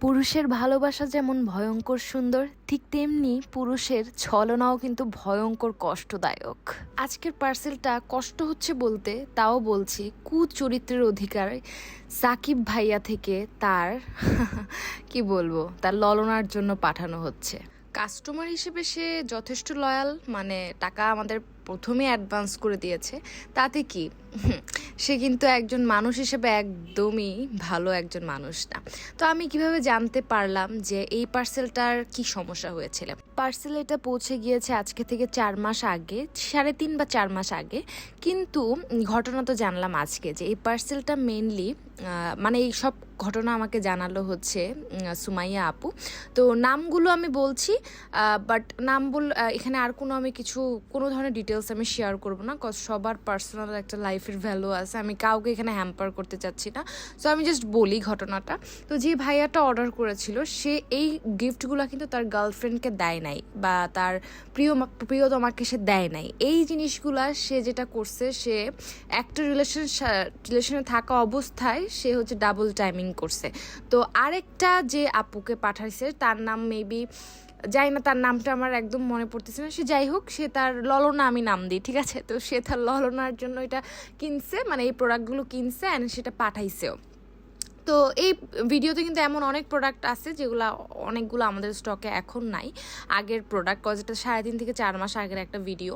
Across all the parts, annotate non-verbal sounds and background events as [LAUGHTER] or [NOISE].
পুরুষের ভালোবাসা যেমন ভয়ঙ্কর সুন্দর, ঠিক তেমনি পুরুষের ছলনাও কিন্তু ভয়ঙ্কর কষ্টদায়ক। আজকের পার্সেলটা কষ্ট হচ্ছে বলতে তাও বলছি, কুচরিত্রের অধিকার সাকিব ভাইয়া থেকে তার, [LAUGHS] কি বলব, তার ললনার জন্য পাঠানো হচ্ছে। কাস্টমার হিসেবে সে যথেষ্ট লয়াল মানে টাকা আমাদের প্রথমে অ্যাডভান্স করে দিয়েছে। তাতে কি? [LAUGHS] সে কিন্তু একজন মানুষ হিসেবে একদমই ভালো একজন মানুষ না। তো আমি কীভাবে জানতে পারলাম যে এই পার্সেলটার কি সমস্যা হয়েছিল? পার্সেল এটা পৌঁছে গিয়েছে আজকে থেকে চার মাস আগে, সাড়ে তিন বা চার মাস আগে। কিন্তু ঘটনা তো জানলাম আজকে যে এই পার্সেলটা মেনলি মানে এই সব ঘটনা আমাকে জানালো হচ্ছে সুমাইয়া আপু। তো নামগুলো আমি বলছি বাট নাম বল এখানে আর কোনো আমি কিছু, কোনো ধরনের ডিটেলস আমি শেয়ার করব না কজ সবার পার্সোনাল একটা লাইফের ভ্যালু আছে। আমি কাউকে এখানে হ্যাম্পার করতে চাচ্ছি না। সো আমি জাস্ট বলি ঘটনাটা। তো যে ভাইয়াটা অর্ডার করেছিল, সে এই গিফটগুলো কিন্তু তার গার্লফ্রেন্ডকে দেয় নাই, বা তার প্রিয় প্রিয় প্রিয়তমাকে সে দেয় নাই। এই জিনিসগুলা সে যেটা করছে, সে একটা রিলেশন রিলেশনে থাকা অবস্থায় সে হচ্ছে ডাবল টাইমিং করছে। তো আরেকটা যে আপুকে পাঠাইছে, তার নাম মেবি যাই না তার নামটা আমার একদম মনে পড়তেছে না। সে যাই হোক, সে তার ললনা আমি নাম দিই, ঠিক আছে? তো সে তার ললনার জন্য এটা কিনছে মানে এই প্রোডাক্টগুলো কিনছে অ্যান্ড সেটা পাঠাইছেও। তো এই ভিডিওতে কিন্তু এমন অনেক প্রোডাক্ট আছে যেগুলো অনেকগুলো আমাদের স্টকে এখন নাই। আগের প্রোডাক্ট কজ এটা সাড়ে তিন থেকে চার মাস আগের একটা ভিডিও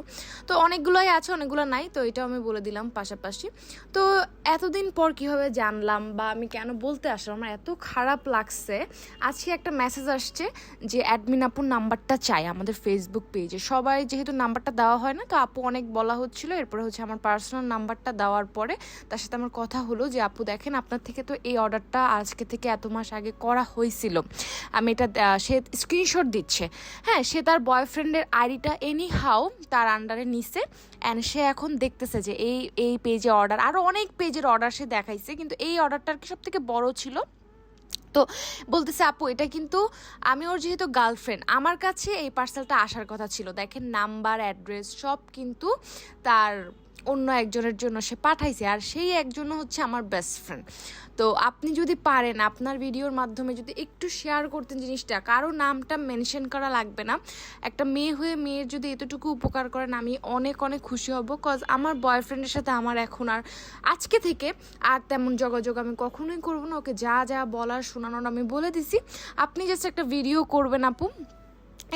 তো অনেকগুলোই আছে, অনেকগুলো নাই, তো এটাও আমি বলে দিলাম পাশাপাশি। তো এতদিন পর কীভাবে জানলাম বা আমি কেন বলতে আসলাম, আমার এত খারাপ লাগছে। আজকে একটা মেসেজ আসছে যে অ্যাডমিন আপুর নাম্বারটা চাই আমাদের ফেসবুক পেজে সবাই যেহেতু নাম্বারটা দেওয়া হয় না, তো আপু অনেক বলা হচ্ছিল। এরপরে হচ্ছে আমার পার্সোনাল নাম্বারটা দেওয়ার পরে তার সাথে আমার কথা হলো যে, আপু দেখেন, আপনার থেকে তো এই অর্ডারটা আজকে থেকে এত মাস আগে করা হয়েছিল। আমি এটা সে স্ক্রিনশট দিচ্ছে। হ্যাঁ সে তার বয়ফ্রেন্ডের আইডিটা এনি হাউ তার আন্ডারে নিছে অ্যান্ড সে এখন দেখতেছে যে এই এই পেজে অর্ডার আরও অনেক পেজের অর্ডার সে দেখাইছে, কিন্তু এই অর্ডারটার কি সব থেকে বড় ছিল? তো বলতেছে, আপু, এটা কিন্তু আমি ওর যেহেতু গার্লফ্রেন্ড আমার কাছে এই পার্সেলটা আসার কথা ছিল। দেখেন নাম্বার অ্যাড্রেস সব কিন্তু তার অন্য একজনের জন্য সে পাঠাইছে, আর সেই একজন হচ্ছে আমার বেস্ট ফ্রেন্ড তো আপনি যদি পারেন, আপনার ভিডিওর মাধ্যমে যদি একটু শেয়ার করতেন জিনিসটা, কারও নামটা মেনশন করা লাগবে না। একটা মেয়ে হয়ে মেয়ের যদি এতটুকু উপকার করেন, আমি অনেক অনেক খুশি হব কজ আমার বয়ফ্রেন্ডের সাথে আমার এখন আর আজকে থেকে আর তেমন যোগাযোগ আমি কখনোই করব না। ওকে যা যা বলার, শোনানোর আমি বলে দিছি। আপনি জাস্ট একটা ভিডিও করবেন আপু।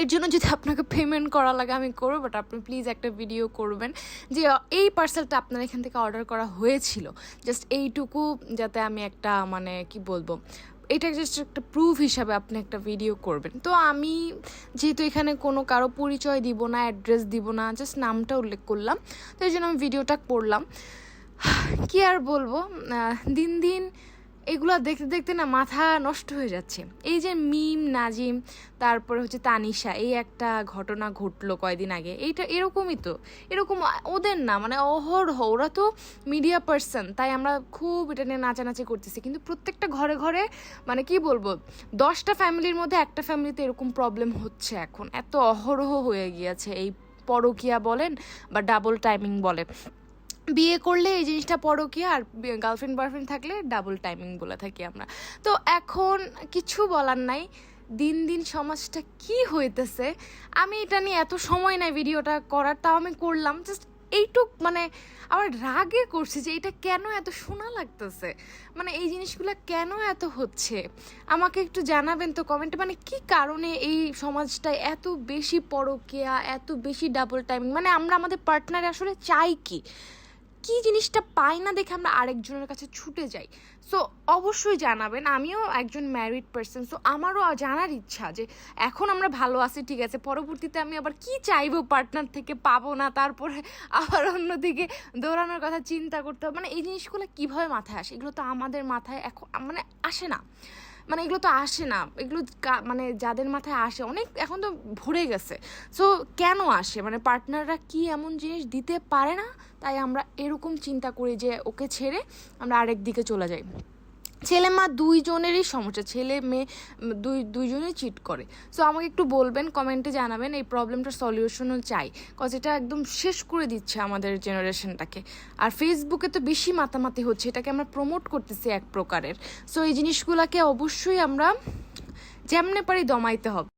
এর জন্য যদি আপনাকে পেমেন্ট করা লাগে, আমি করব বাট আপনি প্লিজ একটা ভিডিও করবেন যে, এই পার্সেলটা আপনার এখান থেকে অর্ডার করা হয়েছিল। জাস্ট এইটুকু যাতে আমি একটা মানে কি বলব, এটা জাস্ট একটা প্রুফ হিসাবে আপনি একটা ভিডিও করবেন। তো আমি যেহেতু এখানে কোনো কারও পরিচয় দিব না অ্যাড্রেস দিব না জাস্ট নামটা উল্লেখ করলাম। তো এই জন্য আমি ভিডিওটা করলাম। কি আর বলব দিন দিন এগুলো দেখতে দেখতে না মাথা নষ্ট হয়ে যাচ্ছে। এই যে মিম, নাজিম, তারপরে হচ্ছে তানিশা, এই একটা ঘটনা ঘটলো কয়দিন আগে। এইটা এরকমই তো। এরকম ওদের না মানে অহরহ। ওরা তো মিডিয়া পার্সন তাই আমরা খুব এটা নিয়ে নাচানাচি করতেছি। কিন্তু প্রত্যেকটা ঘরে ঘরে মানে কি বলব, দশটা ফ্যামিলির মধ্যে একটা ফ্যামিলিতে এরকম প্রবলেম হচ্ছে এখন। এত অহরহ হয়ে গিয়েছে, এই পরকিয়া বলেন বা ডাবল টাইমিং বলেন। বিয়ে করলে এই জিনিসটা পরকীয়া আর গার্লফ্রেন্ড বয়ফ্রেন্ড থাকলে ডাবল টাইমিং বলে থাকি আমরা। তো এখন কিছু বলার নাই। দিন দিন সমাজটা কি হইতেছে? আমি এটা নিয়ে এত সময় নাই ভিডিওটা করার, তাও আমি করলাম। জাস্ট এইটুক মানে আমার রাগে করছে যে এটা কেন এত শোনা লাগতেছে? মানে এই জিনিসগুলো কেন এত হচ্ছে? আমাকে একটু জানাবেন তো কমেন্টে মানে কি কারণে এই সমাজটায় এত বেশি পরকীয়া, এত বেশি ডাবল টাইমিং মানে আমরা আমাদের পার্টনার আসলে চাই কি? কি জিনিসটা পাই না দেখে আমরা আরেকজনের কাছে ছুটে যাই। সো অবশ্যই জানাবেন, আমিও একজন ম্যারিড পার্সন সো আমারও জানার ইচ্ছা যে এখন আমরা ভালো আছি, ঠিক আছে, পরবর্তীতে আমি আবার কি চাইব পার্টনার থেকে, পাবো না, তারপরে আবার অন্যদিকে দৌড়ানোর কথা চিন্তা করতে হবে। মানে এই জিনিসগুলো কীভাবে মাথায় আসে, এগুলো তো আমাদের মাথায় এখন মানে আসে না। মানে এগুলো তো আসে না। এগুলো মানে যাদের মাথায় আসে, অনেক এখন তো ভরে গেছে। সো কেন আসে? মানে পার্টনাররা কি এমন জিনিস দিতে পারে না? তাই আমরা এরকম চিন্তা করি যে, ওকে ছেড়ে আমরা আরেক দিকে চলে যাই। ছেলে মা দুইজনেরই সমস্যা, ছেলে মেয়ে দুই, দুইজনেই চিট করে। সো আমাকে একটু বলবেন কমেন্টে জানাবেন এই প্রবলেমটার সলিউশনও চাই। কজ এটা একদম শেষ করে দিচ্ছে আমাদের জেনারেশনটাকে আর ফেসবুকে তো বেশি মাতামাতি হচ্ছে, এটাকে আমরা প্রমোট করতেছি এক প্রকারের। সো এই জিনিসগুলোকে অবশ্যই আমরা যেমনে পারি দমাইতে হবে।